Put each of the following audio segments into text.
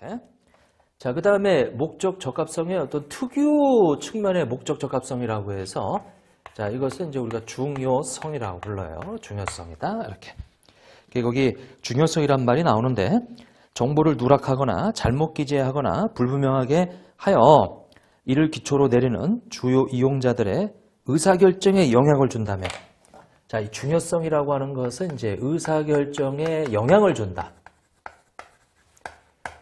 이렇게. 자, 그 다음에 목적 적합성의 어떤 특유 측면의 목적 적합성이라고 해서 자, 이것은 이제 우리가 중요성이라고 불러요. 중요성이다. 이렇게. 거기 중요성이란 말이 나오는데 정보를 누락하거나 잘못 기재하거나 불분명하게 하여 이를 기초로 내리는 주요 이용자들의 의사결정에 영향을 준다면 자, 이 중요성이라고 하는 것은 이제 의사결정에 영향을 준다.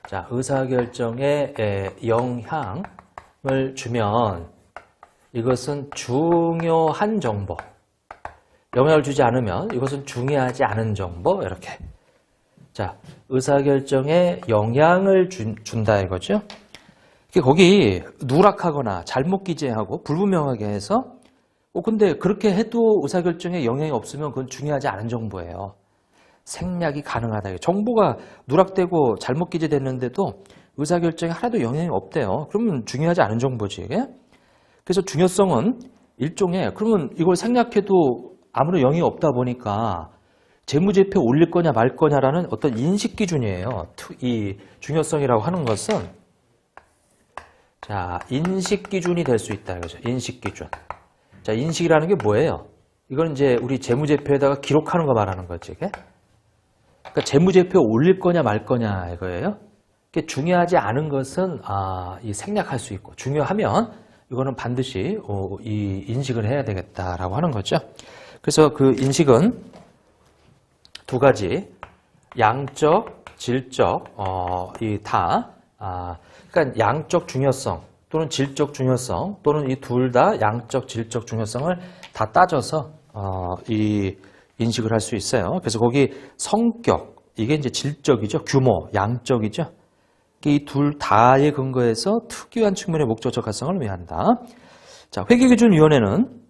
자, 의사결정에 에, 영향을 주면 이것은 중요한 정보. 영향을 주지 않으면 이것은 중요하지 않은 정보. 이렇게. 자, 의사결정에 영향을 준, 준다 이거죠. 거기 누락하거나 잘못 기재하고 불분명하게 해서 어, 근데 그렇게 해도 의사결정에 영향이 없으면 그건 중요하지 않은 정보예요. 생략이 가능하다. 정보가 누락되고 잘못 기재됐는데도 의사결정에 하나도 영향이 없대요. 그러면 중요하지 않은 정보지? 그래서 중요성은 일종의, 그러면 이걸 생략해도 아무런 영향이 없다 보니까 재무제표 올릴 거냐 말 거냐라는 어떤 인식 기준이에요. 투- 이 중요성이라고 하는 것은 자, 인식 기준이 될 수 있다. 이거죠. 인식 기준. 자, 인식이라는 게 뭐예요? 이건 이제 우리 재무제표에다가 기록하는 거 말하는 거지, 이게? 그러니까 재무제표 올릴 거냐 말 거냐 이거예요. 중요하지 않은 것은 아, 이 생략할 수 있고 중요하면 이거는 반드시 어, 이 인식을 해야 되겠다라고 하는 거죠. 그래서 그 인식은 두 가지 양적, 질적 어, 이다 아, 그러니까 양적 중요성 또는 질적 중요성 또는 이 둘 다 양적, 질적 중요성을 다 따져서 어, 이 인식을 할 수 있어요. 그래서 거기 성격 이게 이제 질적이죠, 규모, 양적이죠. 이 둘 다의 근거에서 특유한 측면의 목적 적합성을 의미한다. 자, 회계기준위원회는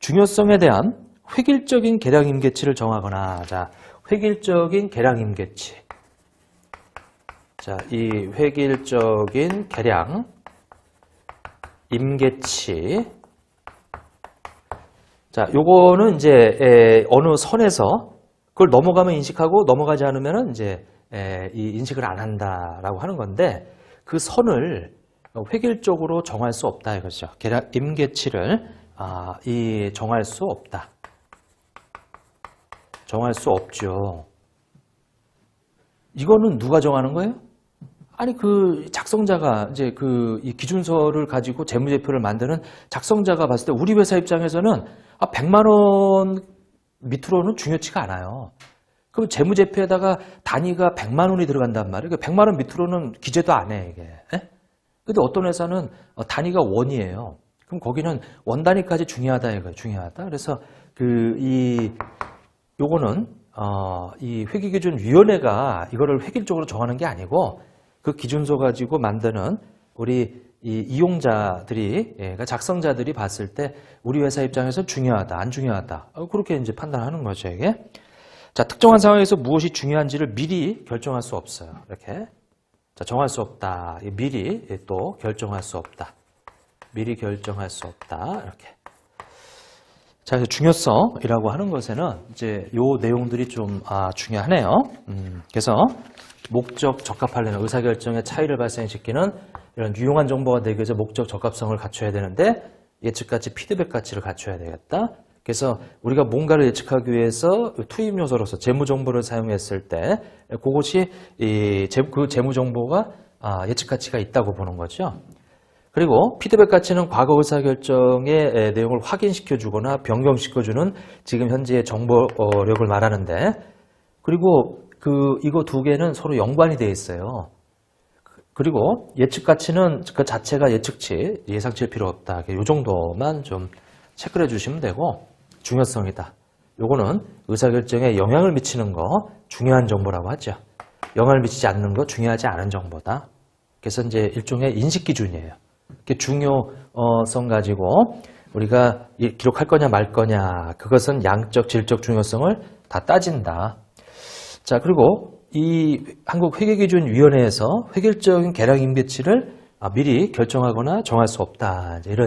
중요성에 대한 획일적인 계량 임계치를 정하거나, 자, 획일적인 계량 임계치. 자, 이 획일적인 계량 임계치. 자, 요거는 이제 에, 어느 선에서 그걸 넘어가면 인식하고 넘어가지 않으면은 이제 에, 이 인식을 안 한다라고 하는 건데 그 선을 획일적으로 정할 수 없다 이거죠. 계량 임계치를 아, 이 정할 수 없다. 정할 수 없죠. 이거는 누가 정하는 거예요? 아니 그 작성자가 이제 그 이 기준서를 가지고 재무제표를 만드는 작성자가 봤을 때 우리 회사 입장에서는 아 100만 원 밑으로는 중요치가 않아요. 그럼 재무제표에다가 단위가 100만 원이 들어간단 말이에요. 그 100만 원 밑으로는 기재도 안 해, 이게. 예? 근데 어떤 회사는 어, 단위가 원이에요. 그럼 거기는 원 단위까지 중요하다 이거예요. 중요하다. 그래서 그 이 요거는 어, 이 회계기준위원회가 이거를 획일적으로 정하는 게 아니고 그 기준서 가지고 만드는 우리 이 이용자들이, 예, 그러니까 작성자들이 봤을 때 우리 회사 입장에서 중요하다, 안 중요하다. 어, 그렇게 이제 판단하는 거죠, 이게. 자, 특정한 상황에서 무엇이 중요한지를 미리 결정할 수 없어요. 이렇게. 자, 정할 수 없다. 이 미리 또 결정할 수 없다. 미리 결정할 수 없다. 이렇게. 자, 그래서 중요성이라고 하는 것에는 이제 요 내용들이 좀 아, 중요하네요. 음, 그래서 목적 적합하려면 의사결정의 차이를 발생시키는 이런 유용한 정보가 되기 위해서 목적 적합성을 갖춰야 되는데 예측 가치, 피드백 가치를 갖춰야 되겠다. 그래서 우리가 뭔가를 예측하기 위해서 투입 요소로서 재무 정보를 사용했을 때 그것이 그 재무 정보가 아, 예측 가치가 있다고 보는 거죠. 그리고 피드백 가치는 과거 의사결정의 에, 내용을 확인시켜 주거나 변경시켜 주는 지금 현재의 정보력을 말하는데 그리고 그 이거 두 개는 서로 연관이 되어 있어요. 그리고 예측 가치는 그 자체가 예측치, 예상치일 필요 없다. 이 정도만 좀 체크를 해 주시면 되고 중요성이다. 요거는 의사결정에 영향을 미치는 거 중요한 정보라고 하죠. 영향을 미치지 않는 거 중요하지 않은 정보다. 그래서 이제 일종의 인식 기준이에요. 이렇게 중요성 가지고 우리가 이- 기록할 거냐 말 거냐 그것은 양적, 질적 중요성을 다 따진다. 자 그리고 이 한국회계기준위원회에서 획일적인 계량 임계치를 아, 미리 결정하거나 정할 수 없다. 이런